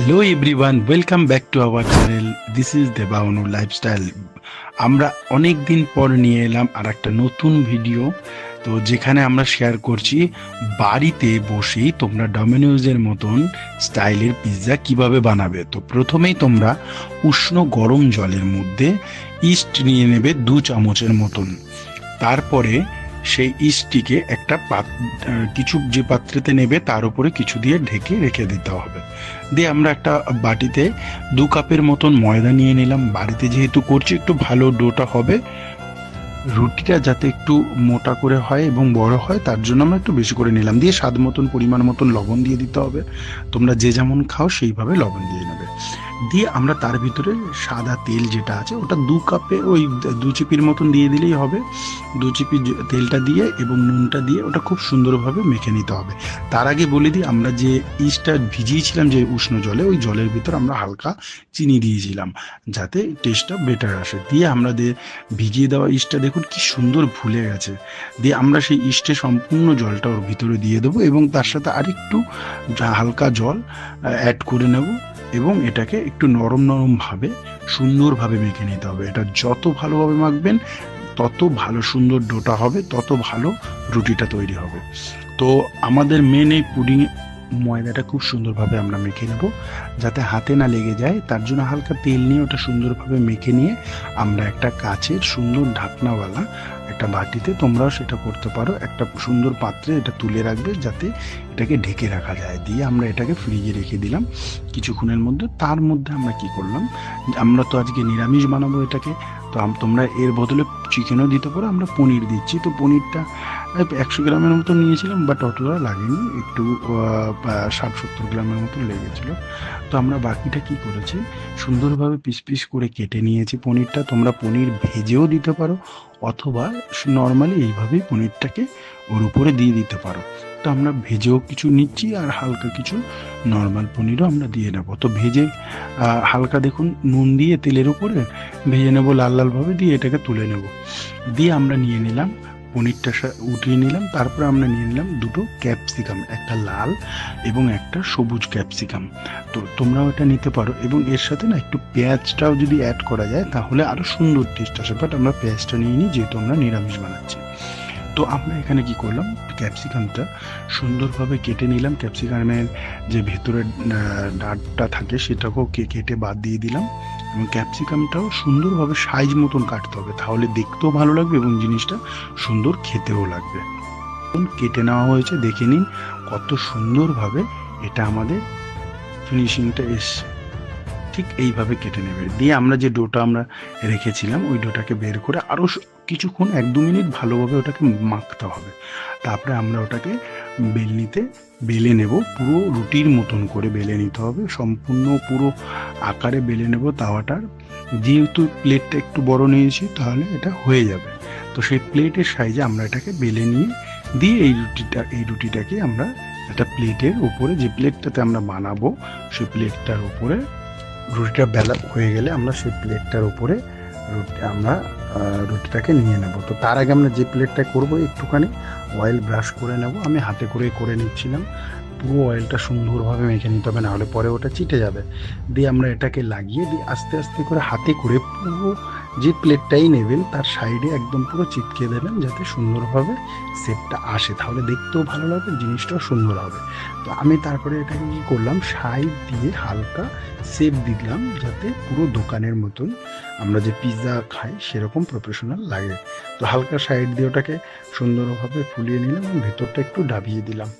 Hello everyone welcome back to our channel this is দেবাউনু lifestyle আমরা অনেক দিন পর নিয়ে এলাম আর একটা নতুন ভিডিও তো যেখানে আমরা শেয়ার করছি বাড়িতে বসেই তোমরা ডমিনোজের মতন স্টাইলের পিৎজা কীভাবে বানাবে। তো প্রথমেই তোমরা উষ্ণ গরম জলের মধ্যে ইস্ট নিয়ে নেবে দু চামচের মতন। তারপরে সেই ইস্টটিকে একটা কিছু যে পাত্রেতে নেবে তার উপরে কিছু দিয়ে ঢেকে রেখে দিতে হবে। দিয়ে আমরা একটা বাটিতে দু কাপের মতন ময়দা নিয়ে নিলাম। বাড়িতে যেহেতু করছি, একটু ভালো ডোটা হবে। রুটিটা যাতে একটু মোটা করে হয় এবং বড় হয়, তার জন্য আমরা একটু বেশি করে নিলাম। দিয়ে স্বাদ মতন, পরিমাণ মতন লবণ দিয়ে দিতে হবে। তোমরা যে যেমন খাও, সেইভাবে লবণ দিয়ে নেবে। দিয়ে আমরা তার ভিতরে সাদা তেল যেটা আছে, ওটা দু কাপে ওই দু চিপির মতন দিয়ে দিলেই হবে। দু চিপি তেলটা দিয়ে এবং নুনটা দিয়ে ওটা খুব সুন্দরভাবে মেখে নিতে হবে। তার আগে বলে দিই, আমরা যে ইস্টটা ভিজিয়েছিলাম যে উষ্ণ জলে, ওই জলের ভিতর আমরা হালকা চিনি দিয়েছিলাম, যাতে টেস্টটা বেটার আসে। দিয়ে আমরা দিয়ে ভিজিয়ে দেওয়া ইস্টটা দেখুন কি সুন্দর ভুলে গেছে। দিয়ে আমরা সেই ইস্টে সম্পূর্ণ জলটা ওর ভিতরে দিয়ে দেবো এবং তার সাথে আরেকটু হালকা জল অ্যাড করে নেব এবং এটাকে একটু নরম নরমভাবে সুন্দরভাবে মেখে নিতে হবে। এটা যত ভালোভাবে মাখবেন, তত ভালো সুন্দর ডোটা হবে, তত ভালো রুটিটা তৈরি হবে। তো আমাদের মেন এই পুডিং ময়দাটা খুব সুন্দরভাবে আমরা মেখে নেব, যাতে হাতে না লেগে যায়। তার জন্য হালকা তেল নিয়ে ওটা সুন্দরভাবে মেখে নিয়ে আমরা একটা কাচের সুন্দর ঢাকনাওয়ালা একটা বাটিতে তোমরাও সেটা করতে পারো। একটা সুন্দর পাত্রে এটা তুলে রাখবে যাতে এটাকে ঢেকে রাখা যায়। দিয়ে আমরা এটাকে ফ্রিজে রেখে দিলাম কিছুক্ষণের মধ্যে। তার মধ্যে আমরা কি করলাম? আমরা তো আজকে নিরামিষ বানাবো এটাকে। তো তোমরা এর বদলে চিকেনও দিতে পারো, আমরা পনির দিচ্ছি। তো পনিরটা একশো গ্রামের মতো নিয়েছিলাম বাট অতটা লাগেনি, একটু ষাট সত্তর গ্রামের মতো লেগেছিলো। তো আমরা বাকিটা কি করেছি? সুন্দরভাবে পিস পিস করে কেটে নিয়েছি পনিরটা। তোমরা পনির ভেজেও দিতে পারো, অথবা নর্মালি এইভাবেই পনিরটাকে ওর উপরে দিয়ে দিতে পারো। তো আমরা ভেজেও কিছু নিচ্ছি আর হালকা কিছু নর্মাল পনিরও আমরা দিয়ে নেব। তো ভেজে হালকা দেখুন, নুন দিয়ে তেলের উপরে ভেজে নেব, লাল লালভাবে দিয়ে এটাকে তুলে নেব। দিয়ে আমরা নিয়ে নিলাম পনিরটা উঠিয়ে নিলাম, তারপরে আমরা নিয়ে নিলাম দুটো ক্যাপসিকাম, একটা লাল এবং একটা সবুজ ক্যাপসিকাম। তো তোমরাও এটা নিতে পারো এবং এর সাথে না একটু পেঁয়াজটাও যদি অ্যাড করা যায়, তাহলে আরও সুন্দর টেস্ট আসে। বাট আমরা পেঁয়াজটা নিয়ে নিই যেহেতু আমরা নিরামিষ বানাচ্ছি। তো আমরা এখানে কি করলাম? ক্যাপসিকামটা সুন্দরভাবে কেটে নিলাম। ক্যাপসিকামের যে ভেতরের ডাঁটটা থাকে সেটাকেও কেটে বাদ দিয়ে দিলাম এবং ক্যাপসিকামটাও সুন্দরভাবে সাইজ মতন কাটতে হবে। তাহলে দেখতেও ভালো লাগবে এবং জিনিসটা সুন্দর খেতেও লাগবে। কেটে নেওয়া হয়েছে। দেখে নিন কত সুন্দরভাবে এটা আমাদের ফিনিশিংটা এসছে। ঠিক এইভাবে কেটে নেবে। দিয়ে আমরা যে ডোটা আমরা রেখেছিলাম, ওই ডোটাকে বের করে আরও কিছুক্ষণ এক দু মিনিট ভালোভাবে ওটাকে মাখতে হবে। তারপরে আমরা ওটাকে বেলনিতে বেলে নেব। পুরো রুটির মতন করে বেলে নিতে হবে। সম্পূর্ণ পুরো আকারে বেলে নেব তাওয়াটার। যেহেতু প্লেটটা একটু বড় নিয়েছি, তাহলে এটা হয়ে যাবে। তো সেই প্লেটের সাইজে আমরা এটাকে বেলে নিয়ে দিয়ে এই রুটিটা, এই রুটিটাকে আমরা একটা প্লেটের উপরে, যে প্লেটটাতে আমরা বানাবো, সেই প্লেটটার উপরে রুটিটা বেলা হয়ে গেলে আমরা সেই প্লেটটার উপরে রুটি আমরা রুটিটাকে নিয়ে নেব। তো তার আগে আমরা যে প্লেটটা করব একটুখানি অয়েল ব্রাশ করে নেব। আমি হাতে করে করে নিচ্ছিলাম। পুরো অয়েলটা সুন্দরভাবে মেখে নিতে হবে, নাহলে পরে ওটা চিটে যাবে। দিয়ে আমরা এটাকে লাগিয়ে দিয়ে আস্তে আস্তে করে হাতে করে পুরো যে প্লেটটাই নেবেন, তার সাইডে একদম পুরো চিটকে দেবেন, যাতে সুন্দরভাবে শেপটা আসে। তাহলে দেখতেও ভালো লাগবে, জিনিসটাও সুন্দর হবে। তো আমি তারপরে এটাকে কী করলাম, সাইড দিয়ে হালকা শেপ দিলাম, যাতে পুরো দোকানের মতন আমরা যে পিৎজা খাই, সেরকম প্রফেশনাল লাগে। তো হালকা সাইড দিয়ে ওটাকে সুন্দরভাবে ফুলিয়ে নিলাম এবং ভেতরটা একটু ডাবিয়ে দিলাম।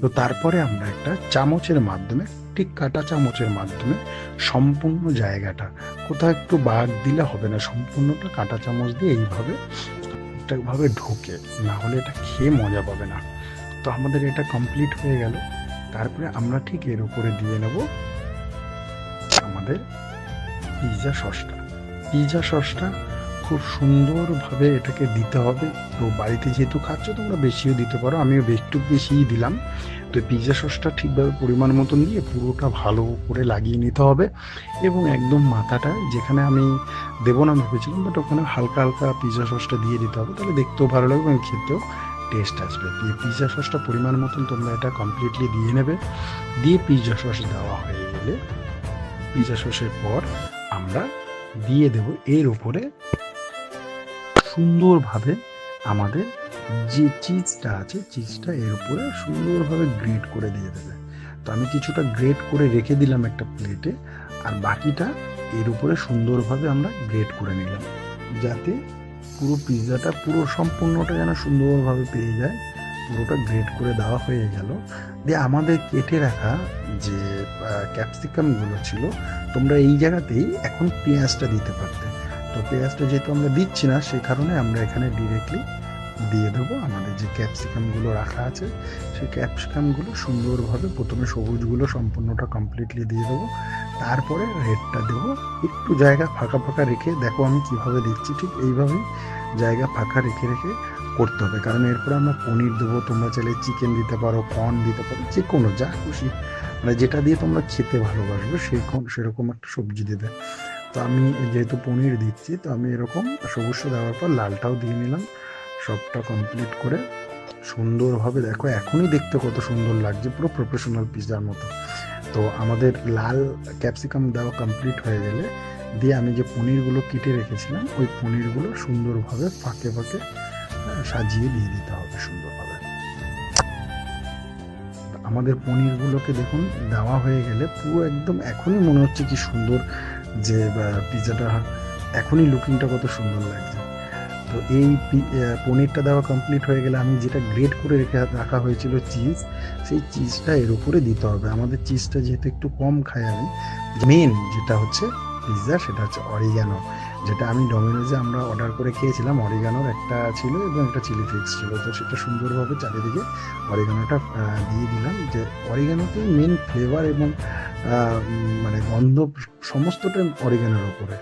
তো তারপরে আমরা একটা চামচের মাধ্যমে, ঠিক কাটা চামচের মাধ্যমে সম্পূর্ণ জায়গাটা, কোথাও একটু বাঘ দিলে হবে না, সম্পূর্ণটা কাটা চামচ দিয়ে এইভাবে ঠিকঠাকভাবে ঢোকে, না হলে এটা খেয়ে মজা পাবে না। তো আমাদের এটা কমপ্লিট হয়ে গেল। তারপরে আমরা ঠিক এর উপরে দিয়ে নেব আমাদের পিৎজা সসটা। পিৎজা সসটা খুব সুন্দরভাবে এটাকে দিতে হবে। তো বাড়িতে যেহেতু খাচ্ছ, তোমরা বেশিও দিতে পারো, আমিও একটু বেশিই দিলাম। তো পিৎজা সসটা ঠিকভাবে পরিমাণ মতন দিয়ে পুরোটা ভালো করে লাগিয়ে নিতে হবে এবং একদম মাথাটা, যেখানে আমি দেবো না ভেবেছিলাম বাট ওখানে হালকা হালকা পিৎজা সসটা দিয়ে দিতে হবে। তাহলে দেখতেও ভালো লাগবে এবং খেতেও টেস্ট আসবে। দিয়ে পিৎজা সসটা পরিমাণ মতন তোমরা এটা কমপ্লিটলি দিয়ে নেবে। দিয়ে পিৎজা সস দেওয়া হয়ে গেলে, পিজা সসের পর আমরা দিয়ে দেব এর উপরে সুন্দরভাবে আমাদের যে চিজটা আছে, চিজটা এর উপরে সুন্দরভাবে গ্রেট করে দিয়ে দেবে। তো আমি কিছুটা গ্রেট করে রেখে দিলাম একটা প্লেটে আর বাকিটা এর উপরে সুন্দরভাবে আমরা গ্রেট করে নিলাম। যাতে পুরো পিৎজাটা পুরো সম্পূর্ণটা যেন সুন্দরভাবে পেয়ে যায়। পুরোটা গ্রেট করে দেওয়া হয়ে গেল। দিয়ে আমাদের কেটে রাখা যে ক্যাপসিকামগুলো ছিল, তোমরা এই জায়গাতেই এখন পেঁয়াজটা দিতে পারতে। তো পেঁয়াজটা যেহেতু আমরা দিচ্ছি না সেই কারণে আমরা এখানে ডিরেক্টলি দিয়ে দেবো। আমাদের যে ক্যাপসিকামগুলো রাখা আছে, সেই ক্যাপসিকামগুলো সুন্দরভাবে প্রথমে সবুজগুলো সম্পূর্ণটা কমপ্লিটলি দিয়ে দেবো। তারপরে রেডটা দেবো। একটু জায়গা ফাঁকা ফাঁকা রেখে, দেখো আমি কীভাবে দিচ্ছি, ঠিক এইভাবেই জায়গা ফাঁকা রেখে রেখে করতে হবে। কারণ এরপরে আমরা পনির দেবো, তোমরা চাইলে চিকেন দিতে পারো কর্ন দিতে পারো যে কোনো যা খুশি। মানে যেটা দিয়ে তোমরা খেতে ভালোবাসবে সেই সেরকম একটা সবজি দেবে। তো আমি যেহেতু পনির দিচ্ছি, তো আমি এরকম সবুজ দেওয়ার পর লালটাও দিয়ে নিলাম। সবটা কমপ্লিট করে সুন্দরভাবে দেখো, এখনই দেখতে কত সুন্দর লাগছে, পুরো প্রফেশনাল পিজার মতো। তো আমাদের লাল ক্যাপসিকাম দেওয়া কমপ্লিট হয়ে গেলে, দিয়ে আমি যে পনিরগুলো কেটে রেখেছিলাম, ওই পনিরগুলো সুন্দরভাবে ফাঁকে ফাঁকে সাজিয়ে দিয়ে দিতে হবে সুন্দরভাবে। আমাদের পনিরগুলোকে দেখুন, দেওয়া হয়ে গেলে পুরো একদম এখনই মনে হচ্ছে কি সুন্দর যে পিৎজাটা এখনই লুকিংটা কত সুন্দর লাগছে। তো এই পনিরটা দেওয়া কমপ্লিট হয়ে গেলে আমি যেটা গ্রেট করে রেখে রাখা হয়েছিল চিজ সেই চিজটা এর উপরে দিতে হবে। আমাদের চিজটা যেহেতু একটু কম খাই আমি মেন যেটা হচ্ছে পিৎজা সেটা হচ্ছে অরিগানো যেটা আমি ডমিনোজে আমরা অর্ডার করে খেয়েছিলাম অরিগানোর একটা ছিল এবং একটা চিলি ফ্লেক্স ছিল। তো সেটা সুন্দরভাবে চারিদিকে অরিগানোটা দিয়ে দিলাম। যে অরিগানোতেই মেন ফ্লেভার এবং মানে গন্ধ সমস্তটা অরিগানোর ওপরে।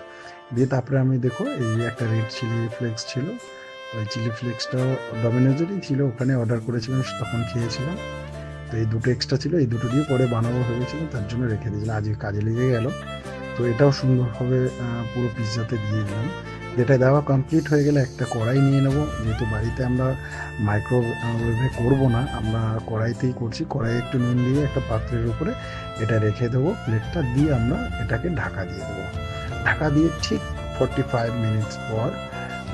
দিয়ে তারপরে আমি দেখো, এই একটা রেড চিলি ফ্লেক্স ছিল। তো এই চিলি ফ্লেক্সটাও ডমিনোজেরই ছিল। ওখানে অর্ডার করেছিলাম, তখন খেয়েছিলাম। তো এই দুটো এক্সট্রা ছিল, এই দুটো দিয়ে পরে বানাবো ভেবেছিলাম তার জন্য রেখে দিয়েছিলাম। আজকে কাজে লেগে গেল। তো এটাও সুন্দরভাবে পুরো পিৎজাতে দিয়ে দিলাম। যেটা দেওয়া কমপ্লিট হয়ে গেলে একটা কড়াই নিয়ে নেব। যেহেতু বাড়িতে আমরা মাইক্রোওয়েভে করব না, আমরা কড়াইতেই করছি। কড়াই একটু নুন দিয়ে একটা পাত্রের উপরে এটা রেখে দেবো। প্লেটটা দিয়ে আমরা এটাকে ঢাকা দিয়ে দেবো। ঢাকা দিয়ে ঠিক ফর্টি ফাইভ মিনিটস পর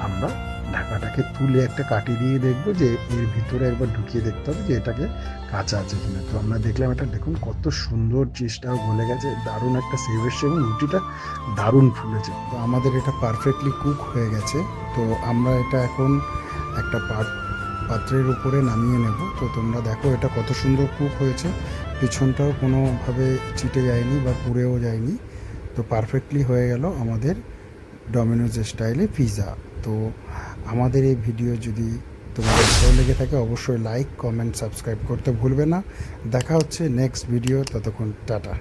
আমরা ঢাকাটাকে তুলে একটা কাটি দিয়ে দেখব যে এর ভিতরে একবার ঢুকিয়ে দেখতে হবে যে এটাকে কাঁচা আছে কিনা। তো আমরা দেখলাম এটা, দেখুন কত সুন্দর চিজটাও গলে গেছে, দারুণ একটা সেভ এসছে এবং রুটিটা দারুণ ফুলেছে। তো আমাদের এটা পারফেক্টলি কুক হয়ে গেছে। তো আমরা এটা এখন একটা পাত- পাত্রের উপরে নামিয়ে নেব। তো তোমরা দেখো এটা কত সুন্দর কুক হয়েছে। পিছনটাও কোনোভাবে চিটে যায়নি বা পুড়েও যায়নি। তো পারফেক্টলি হয়ে গেল আমাদের ডমিনোজ স্টাইলে পিৎজা তো আমাদের এই ভিডিও যদি তোমাদের ভালো লেগে থাকে, অবশ্যই লাইক কমেন্ট সাবস্ক্রাইব করতে ভুলবে না। দেখা হচ্ছে নেক্সট ভিডিও ততক্ষণ টাটা।